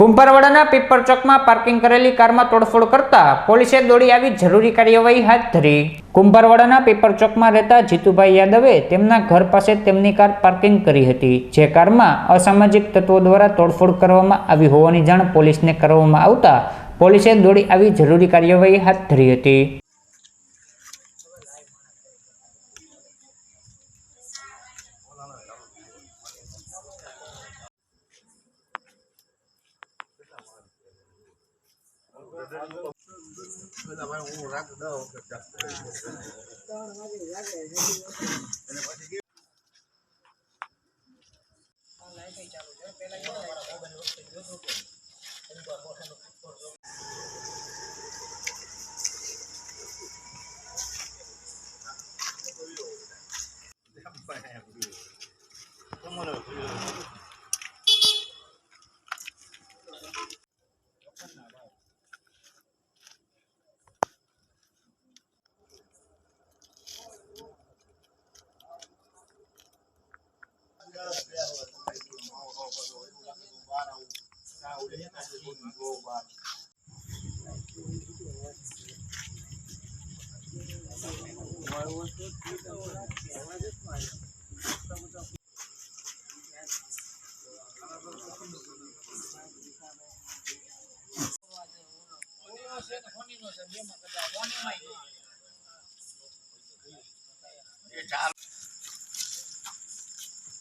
કુંભારવાડાના પીપર ચોકમાં પાર્કિંગ કરેલી કારમાં તોડફોડ કરતા પોલીસે દોડી આવી જરૂરી કાર્યવાહી હાથ ધરી. કુંભારવાડાના પીપર ચોકમાં રહેતા જીતુભાઈ યાદવે તેમના ઘર પાસે તેમની કાર પાર્કિંગ કરી હતી, જે કારમાં અસામાજિક તત્વો દ્વારા તોડફોડ કરવામાં આવી હોવાની જાણ પોલીસને કરવામાં આવતા પોલીસે દોડી આવી જરૂરી કાર્યવાહી હાથ ધરી હતી. હું રાખ દઉં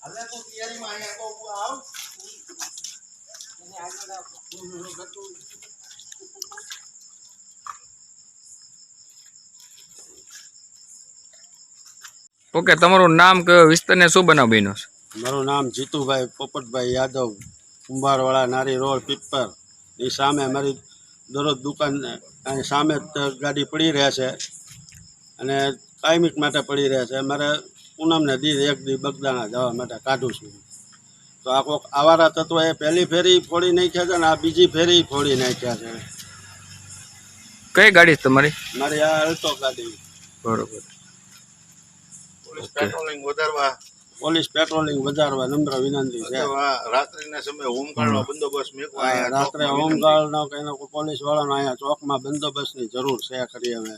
અલ્યા તો તૈયારી માં આવ ઓકે, તમારું નામ કયો? વિસ્તારને શું બનાવ બન્યો મારું નામ જીતુભાઈ પોપટભાઈ યાદવ, કુંભારવાળા નારી રોડ પીપર. એ સામે મારી દરરોજ દુકાન સામે ગાડી પડી રહે છે અને કાયમિક માટે પડી રહે છે. મારે પૂનમને દી એક દી બગદાણા જવા માટે કાઢું છું. તો આ કોઈક આવારા તત્વો એ પહેલી ફેરી ફોડી નાખ્યા છે ને આ બીજી ફેરી ફોડી નાખ્યા છે. કઈ ગાડી છે તમારી? મારી આ અલ્ટો ગાડી. બરોબર. પોલીસ પેટ્રોલિંગ વધારવા. પોલીસ પેટ્રોલિંગ વધારવા નમ્ર વિનંતી છે. રાત્રિના સમયે હોમગાર્ડનો બંદોબસ્ત મેકવા. રાત્રે હોમગાર્ડનો કે એનો પોલીસ વાળાનો અહીંયા ચોકમાં બંદોબસ્તની જરૂર છે ખરી હવે.